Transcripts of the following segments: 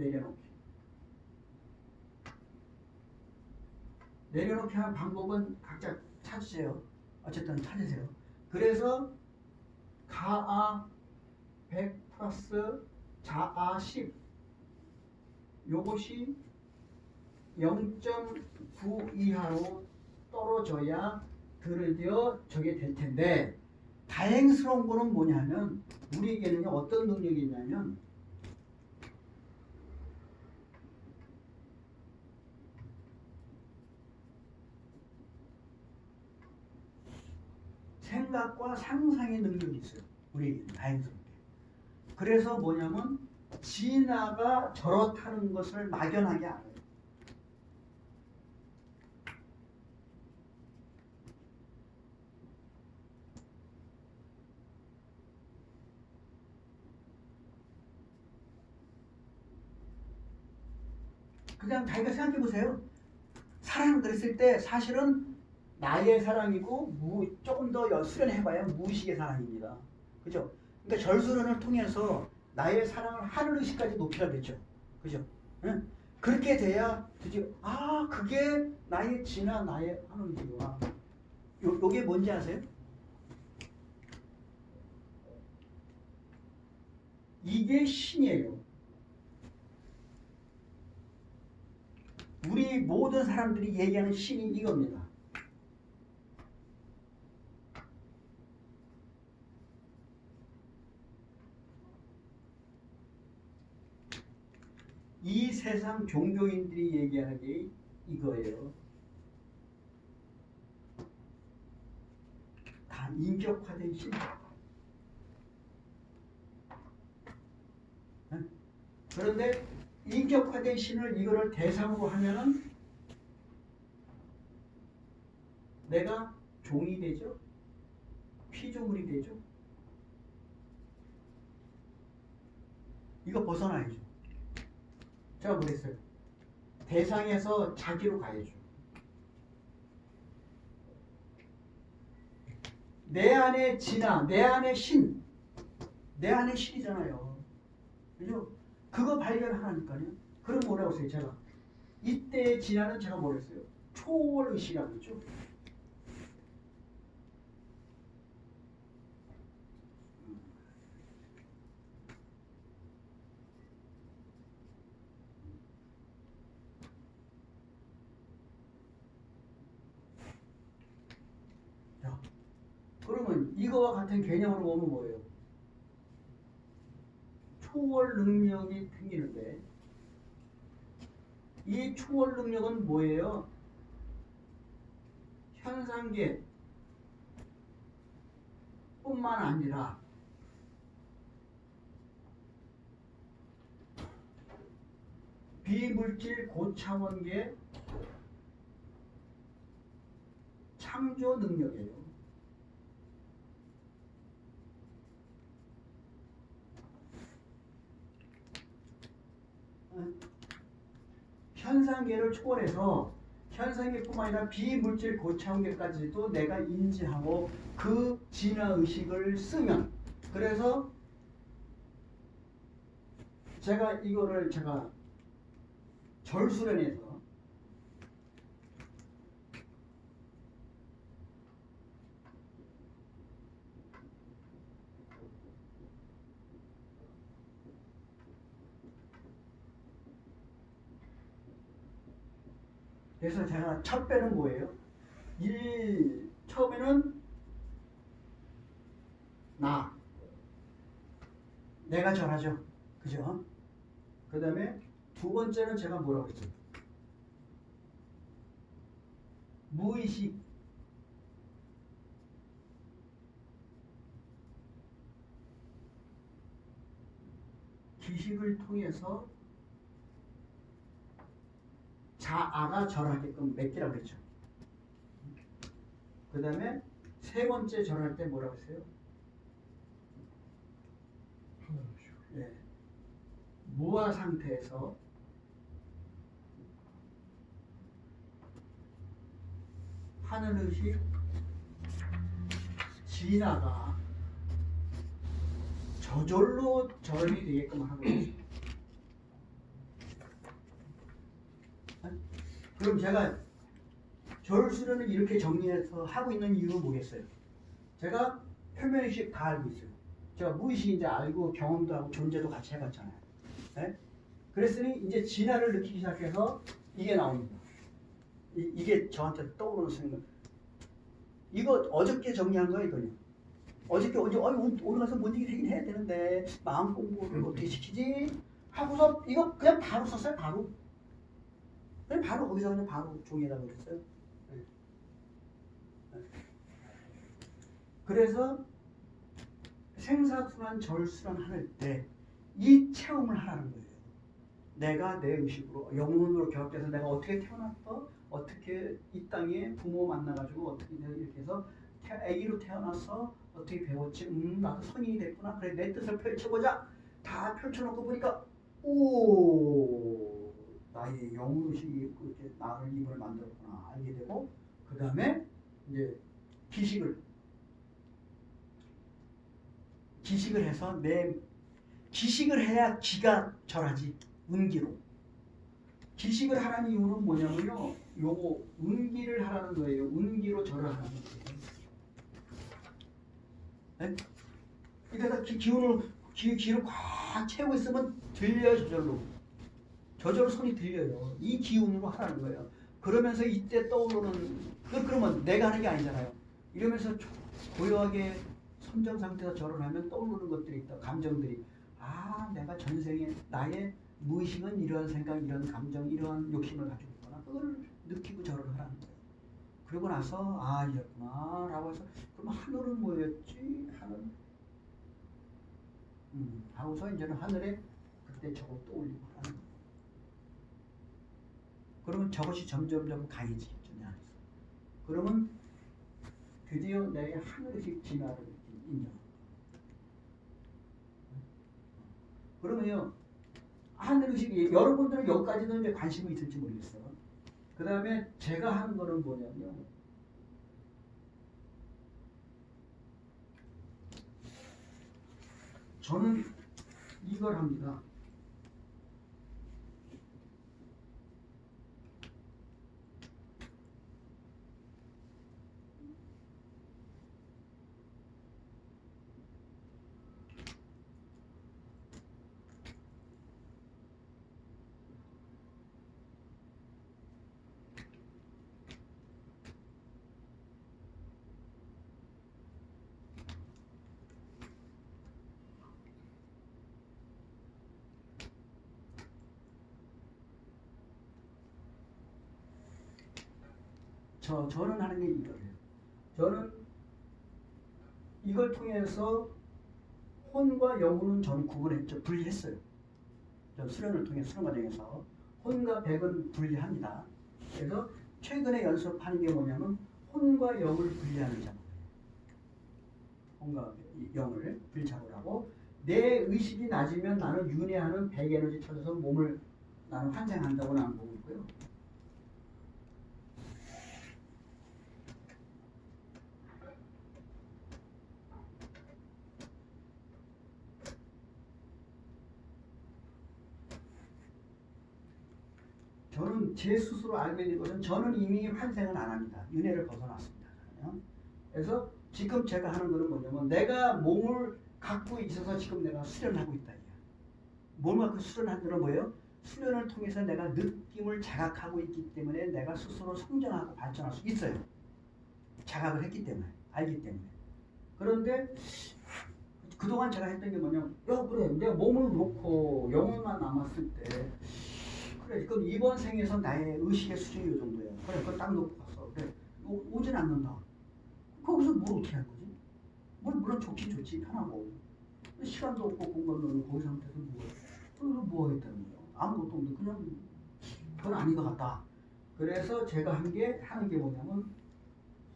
내려놓기. 내려놓기 하는 방법은 각자 찾으세요. 어쨌든 찾으세요. 그래서 가아 100 플러스 자아 10 요것이 0.9 이하로 떨어져야 드디어 저게 될 텐데 다행스러운 거는 뭐냐면 우리에게는 어떤 능력이 있냐면 생각과 상상의 능력이 있어요. 우리에게는 다행스럽게. 그래서 뭐냐면 진화가 저렇다는 것을 막연하게 알아요. 그냥 자기가 생각해 보세요. 사랑 그랬을 때 사실은 나의 사랑이고 무, 조금 더 여- 수련해봐야 무의식의 사랑입니다. 그죠? 그러니까 절수련을 통해서 나의 사랑을 하늘 의식까지 높이라겠죠. 그죠? 응? 그렇게 돼야 드디어 아 그게 나의 진화 나의 하늘 의식이구나. 요, 요게 뭔지 아세요? 이게 신이에요. 우리 모든 사람들이 얘기하는 신이 이겁니다. 이 세상 종교인들이 얘기하는 게 이거예요. 다 인격화된 신. 응? 그런데 인격화된 신을 이거를 대상으로 하면은 내가 종이 되죠? 피조물이 되죠? 이거 벗어나야죠. 제가 뭐랬어요? 대상에서 자기로 가야죠. 내 안에 진화, 내 안에 신, 내 안에 신이잖아요. 그죠? 그거 발견하니까요. 그럼 뭐라고 했어요, 제가? 이때의 진화는 제가 뭐라 했어요? 초월의식이라고 했죠. 자, 그러면 이거와 같은 개념으로 보면 뭐예요? 초월 능력이 생기는데 이 초월 능력은 뭐예요? 현상계 뿐만 아니라 비물질 고차원계 창조 능력이에요. 현상계를 초월해서 현상계뿐만 아니라 비물질 고차원계까지도 내가 인지하고 그 진화 의식을 쓰면 그래서 제가 이거를 제가 절수련해서 그래서 제가 첫 배는 뭐예요? 일 처음에는 나 내가 전하죠, 그죠? 그 다음에 두 번째는 제가 뭐라고 했죠? 무의식 기식을 통해서 자아가 절하게끔 맺기라고 했죠. 그 다음에 세 번째 절할 때 뭐라고 했어요? 예. 무아 상태에서 하늘의식 진화가 저절로 절이 되게끔 하고 있죠. 그럼 제가 절수련을 이렇게 정리해서 하고 있는 이유는 뭐겠어요? 제가 표면의식 다 알고 있어요. 제가 무의식 이제 알고 경험도 하고 존재도 같이 해봤잖아요. 네? 그랬으니 이제 진화를 느끼기 시작해서 이게 나옵니다. 이, 이게 저한테 떠오르는 생각. 이거 어저께 정리한 거예요, 이거는. 어저께 어제 어, 오늘 가서 뭔 얘기 하긴 해야 되는데 마음 공부를 어떻게 시키지? 하고서 이거 그냥 바로 썼어요, 바로. 그냥 바로 거기서 그냥 바로 종이에다 그랬어요. 네. 네. 그래서 생사순환 절수란 할때 이 체험을 하라는 거예요. 내가 내 의식으로 영혼으로 결합돼서 내가 어떻게 태어났어? 어떻게 이 땅에 부모 만나가지고 어떻게 이렇게 해서 태, 아기로 태어나서 어떻게 배웠지? 음 나도 성인이 됐구나. 그래 내 뜻을 펼쳐보자. 다 펼쳐놓고 보니까 오 나의 영혼 의식이 이렇게 나를 입을 만들었구나 알게 되고 그 다음에 이제 기식을 기식을 해서 내 기식을 해야 기가 절하지 운기로. 기식을 하라는 이유는 뭐냐면요 요거 운기를 하라는 거예요. 운기로 절을 하라는 거예요. 네? 기, 기운을 기, 기를 꽉 채우고 있으면 들려요 저절로 저절로 손이 들려요. 이 기운으로 하라는 거예요. 그러면서 이때 떠오르는 그 그러면 내가 하는 게 아니잖아요. 이러면서 조- 고요하게 선정 상태에서 절을 하면 떠오르는 것들이 있다. 감정들이. 아 내가 전생에 나의 무의식은 이러한 생각 이런 감정 이러한 욕심을 가지고 있구나. 그걸 느끼고 절을 하라는 거예요. 그러고 나서 아 이랬구나 라고 해서 그럼 하늘은 뭐였지? 하늘. 음, 하고서 이제는 하늘에 그때 저걸 떠올리고 하는 거예요 그러면 저것이 점점점 강해지겠죠 내 안에서. 그러면 드디어 내 하늘의식 진화를 인정 그러면요 하늘의식이 여러분들은 여기까지는 이제 관심이 있을지 모르겠어요. 그 다음에 제가 하는 거는 뭐냐면 저는 이걸 합니다. 저 저는 하는 게 이거예요. 저는 이걸 통해서 혼과 영혼은 저는 구분했죠. 분리했어요. 저 수련을 통해 수련 과정에서 혼과 백은 분리합니다. 그래서 최근에 연습하는 게 뭐냐면 혼과 영을 분리하는 작업. 혼과 영을 분리작업을 하고 내 의식이 낮으면 나는 윤회하는 백 에너지 찾아서 몸을 나는 환생한다고 나는 보고 있고요. 저는 제 스스로 알게 된 것은 저는 이미 환생은 안 합니다. 윤회를 벗어났습니다. 그래서 지금 제가 하는 거는 뭐냐면 내가 몸을 갖고 있어서 지금 내가 수련하고 있다. 몸을 수련하는 건 뭐예요? 수련을 통해서 내가 느낌을 자각하고 있기 때문에 내가 스스로 성장하고 발전할 수 있어요. 자각을 했기 때문에, 알기 때문에. 그런데 그동안 제가 했던 게 뭐냐면, 야, 그래, 내가 몸을 놓고 영혼만 남았을 때, 그래, 그럼 이번 생에서 나의 의식의 수준이 이 정도야. 그래, 그걸 딱 놓고 갔어. 그래, 오, 오진 않는다. 거기서 뭘 어떻게 할 거지? 뭘 물론 좋긴 좋지, 편하고. 시간도 없고 공간도 없고 거기 상태에서 뭐, 그래서 뭐 하겠다는 거야. 아무것도 없는데 그냥 그건 아닌 것 같다. 그래서 제가 한 게 하는 게 뭐냐면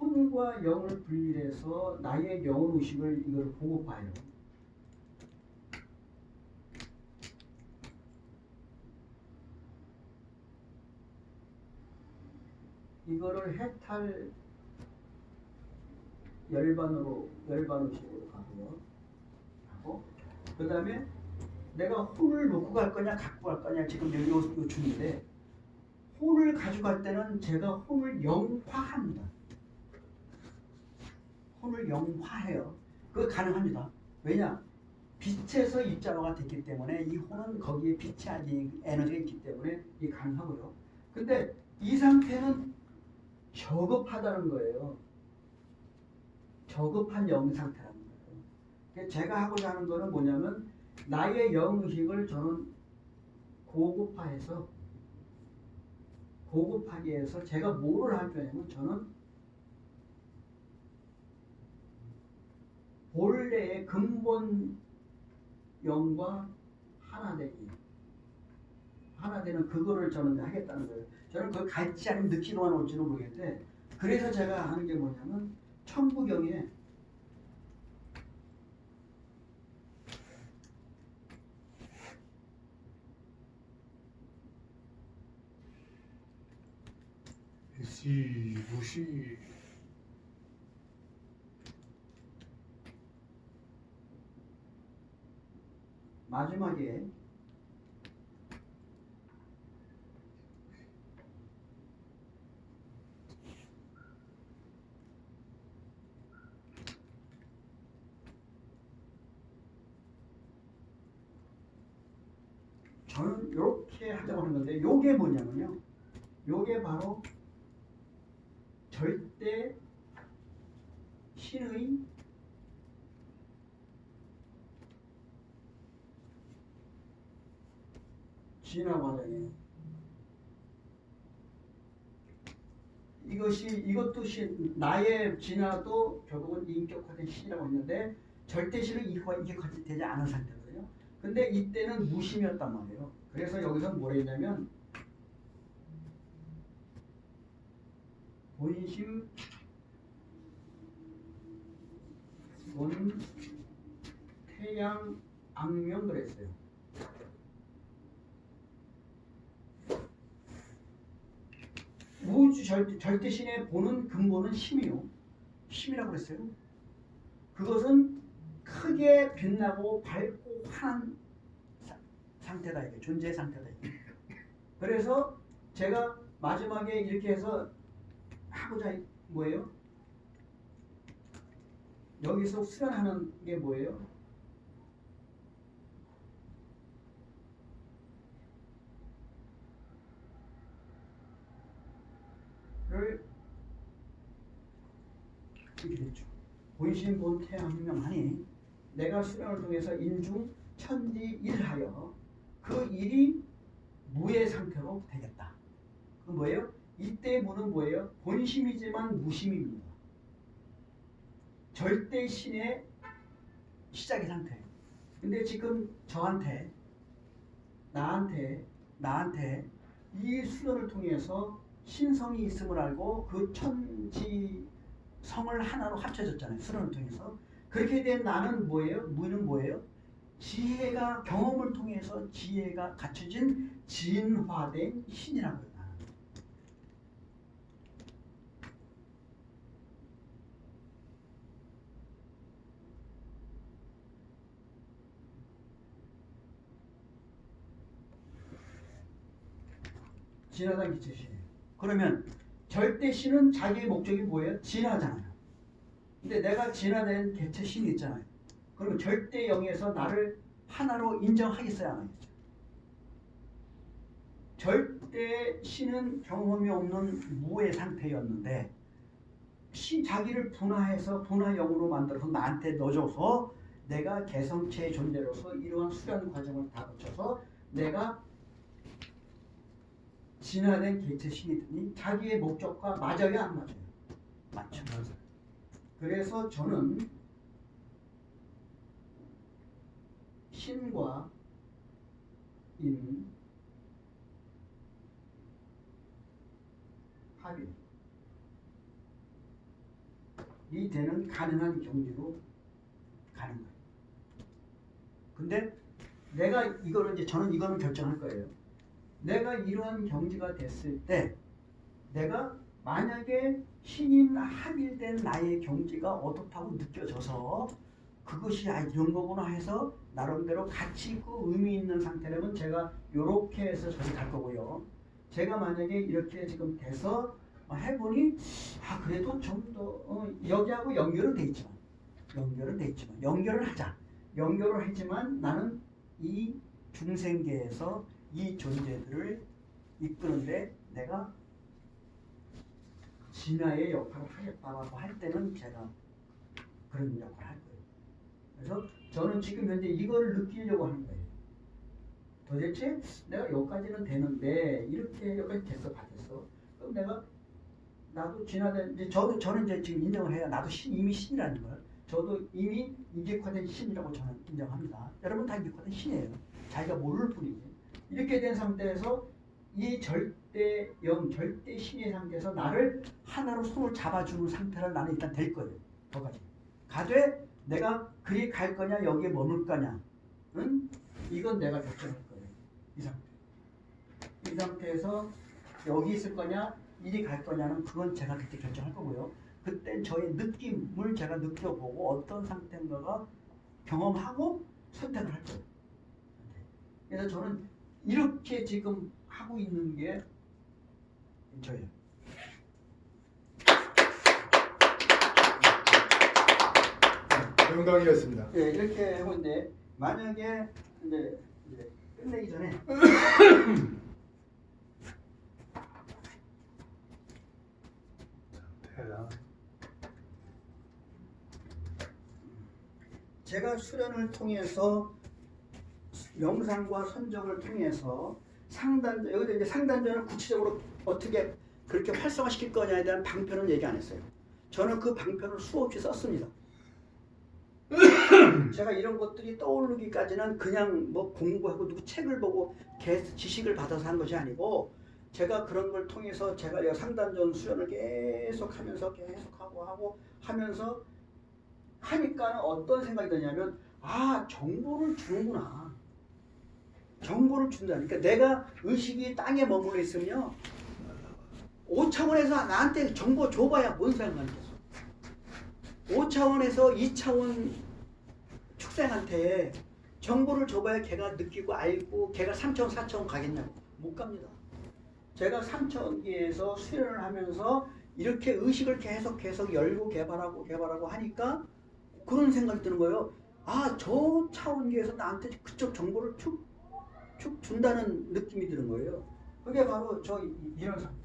혼과 영을 분리해서 나의 영혼 의식을 이걸 보고 봐요. 이거를 해탈 열반으로 열반 의식으로 가고요. 하고 그 다음에 내가 혼을 놓고 갈 거냐 갖고 갈 거냐 지금 여기 요, 요 중인데 혼을 가져갈 때는 제가 혼을 영화합니다. 혼을 영화해요. 그거 가능합니다. 왜냐? 빛에서 입자화가 됐기 때문에 이 혼은 거기에 빛이 아닌 에너지가 있기 때문에 이게 가능하고요. 근데 이 상태는 저급하다는 거예요. 저급한 영 상태라는 거예요. 그러니까 제가 하고자 하는 거는 뭐냐면 나의 영의식을 저는 고급화해서 고급하게 해서 제가 뭐를 할 거냐면 저는 본래의 근본 영과 하나 되기 하나 되는 그거를 저는 하겠다는 거예요. 저는 그걸 갈지 아니면 느끼고만 올지는 모르겠는데 그래서 제가 하는 게 뭐냐면 천부경에 시 무시 마지막에 저는 이렇게 하는 건데 요게 뭐냐면요. 요게 바로 절대 신의 진화 과정이에요. 이것이 이것도 신 나의 진화도 결국은 인격화된 신이라고 했는데 절대 신은 이게 되지 않은 상태거든요. 근데 이때는 무심이었단 말이에요. 그래서 여기서 뭐라 했냐면 본심 본 태양 악명 그랬어요. 우주 절, 절대 신의 보는 근본은 힘이요. 힘이라고 그랬어요. 그것은 크게 빛나고 밝고 환한 사- 상태다 이게 존재 상태다 이게. 그래서 제가 마지막에 이렇게 해서 하고자 할- 뭐예요? 여기서 수련하는 게 뭐예요? 를 이렇게 됐죠. 본신 본태양명하니 내가 수련을 통해서 인중 천지 일하여 그 일이 무의 상태로 되겠다. 그 뭐예요? 이때 무는 뭐예요? 본심이지만 무심입니다. 절대 신의 시작의 상태. 근데 지금 저한테 나한테 나한테 이 수련을 통해서 신성이 있음을 알고 그 천지 성을 하나로 합쳐졌잖아요. 수련을 통해서 그렇게 된 나는 뭐예요? 무는 뭐예요? 지혜가 경험을 통해서 지혜가 갖춰진 진화된 신이라고요. 진화단 기체신이에요. 그러면 절대신은 자기의 목적이 뭐예요? 진화잖아요. 근데 내가 진화된 개체신이 있잖아요. 그러면 절대 영에서 나를 하나로 인정하겠어야 안 하겠죠. 절대 신은 경험이 없는 무의 상태였는데 신 자기를 분화해서 분화영으로 만들어서 나한테 넣어줘서 내가 개성체의 존재로서 이러한 수련 과정을 다 거쳐서 내가 진화된 개체 신이 되니 자기의 목적과 맞아요 안 맞아요? 맞죠. 맞아 그래서 저는 신과 인 합이 이 되는 가능한 경지로 가는 거예요. 근데 내가 이거를 이제 저는 이거는 결정할 거예요. 내가 이러한 경지가 됐을 때 내가 만약에 신인 합일된 나의 경지가 어떻다고 느껴져서 그것이 아 이런 거구나 해서 나름대로 가치 있고 의미 있는 상태라면 제가 요렇게 해서 저기 갈 거고요. 제가 만약에 이렇게 지금 돼서 어, 해보니 아 그래도 좀 더 어, 여기하고 연결은 돼 있지만 연결은 돼 있지만 연결을 하자 연결을 하지만 나는 이 중생계에서 이 존재들을 이끄는데 내가 진화의 역할을 하겠다라고 할 때는 제가 그런 역할을 할 거예요. 그래서 저는 지금 현재 이걸 느끼려고 하는 거예요. 도대체 내가 여기까지는 되는데 이렇게 여기까지 됐어 받았어. 그럼 내가 나도 진화된 이제 저도 저는 이제 지금 인정을 해요. 나도 신 이미 신이라는 걸. 저도 이미 인격화된 신이라고 저는 인정합니다. 여러분 다 인격화된 신이에요. 자기가 모를 뿐이지. 이렇게 된 상태에서 이 절대 영, 절대 신의 상태에서 나를 하나로 손을 잡아주는 상태를 나는 일단 될 거예요. 거기까지. 가되 내가 그리 갈 거냐 여기에 머물 거냐 응? 이건 내가 결정할 거예요. 이 상태. 이 상태에서 여기 있을 거냐 이리 갈 거냐는 그건 제가 그때 결정할 거고요. 그땐 저의 느낌을 제가 느껴보고 어떤 상태인가가 경험하고 선택을 할 거예요. 그래서 저는 이렇게 지금 하고 있는 게 저예요. 명당이었습니다. 예, 이렇게 하고 있는데 만약에 이제, 이제 끝내기 전에. 제가 수련을 통해서 명상과 선정을 통해서 상단 여기서 이제 상단전을 구체적으로 어떻게 그렇게 활성화시킬 거냐에 대한 방편은 얘기 안 했어요. 저는 그 방편을 수없이 썼습니다. 제가 이런 것들이 떠오르기까지는 그냥 뭐 공부하고 누구 책을 보고 개- 지식을 받아서 한 것이 아니고 제가 그런 걸 통해서 제가 이 상단전 수련을 계속 하면서 계속 하고 하고 하면서 하니까 어떤 생각이 드냐면 아 정보를 주는구나. 정보를 준다. 그러니까 내가 의식이 땅에 머물러 있으면요. 5차원에서 나한테 정보 줘봐야 뭔 상관이겠어. 5차원에서 2차원 축생한테 정보를 줘봐야 걔가 느끼고 알고 걔가 3차원 4차원 가겠냐고 못 갑니다 제가 3차원기에서 수련을 하면서 이렇게 의식을 계속 계속 열고 개발하고 개발하고 하니까 그런 생각이 드는 거예요. 아, 저 차원기에서 나한테 그쪽 정보를 쭉, 쭉 준다는 느낌이 드는 거예요. 그게 바로 저 이- 이런 상태.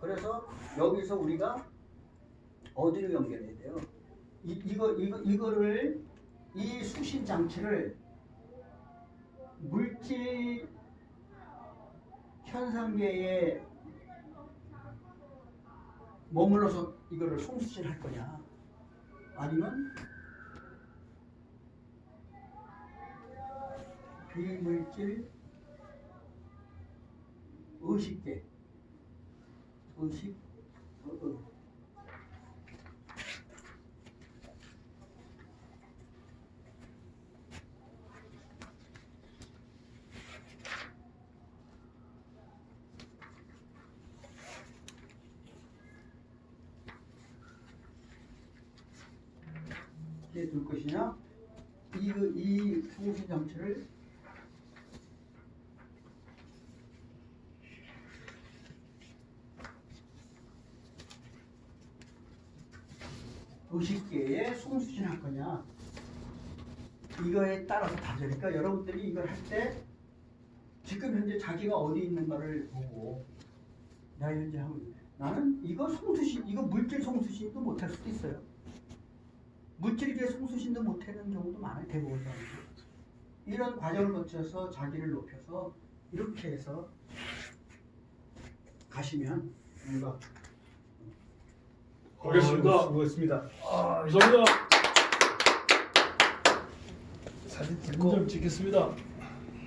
그래서 여기서 우리가 어디로 연결해야 돼요? 이, 이거, 이거, 이거를, 이 수신 장치를 물질 현상계에 머물러서 이거를 송수질할 거냐 아니면 비물질 의식계 의식 어, 어. 이렇게 둘 것이냐 이, 그- 이 송수 장치를 의식계에 송수진할 거냐? 이거에 따라서 다르니까 여러분들이 이걸 할 때 지금 현재 자기가 어디 있는가를 보고 나 현재 하고 있는 나는 이거 송수신 이거 물질 송수신도 못할 수도 있어요. 물질계 송수신도 못하는 경우도 많아요 대부분 사람들 이런 과정을 거쳐서 자기를 높여서 이렇게 해서 가시면 뭔가 알겠습니다. 수고했습니다. 아, 감사합니다. 사진 찍고 좀 찍겠습니다.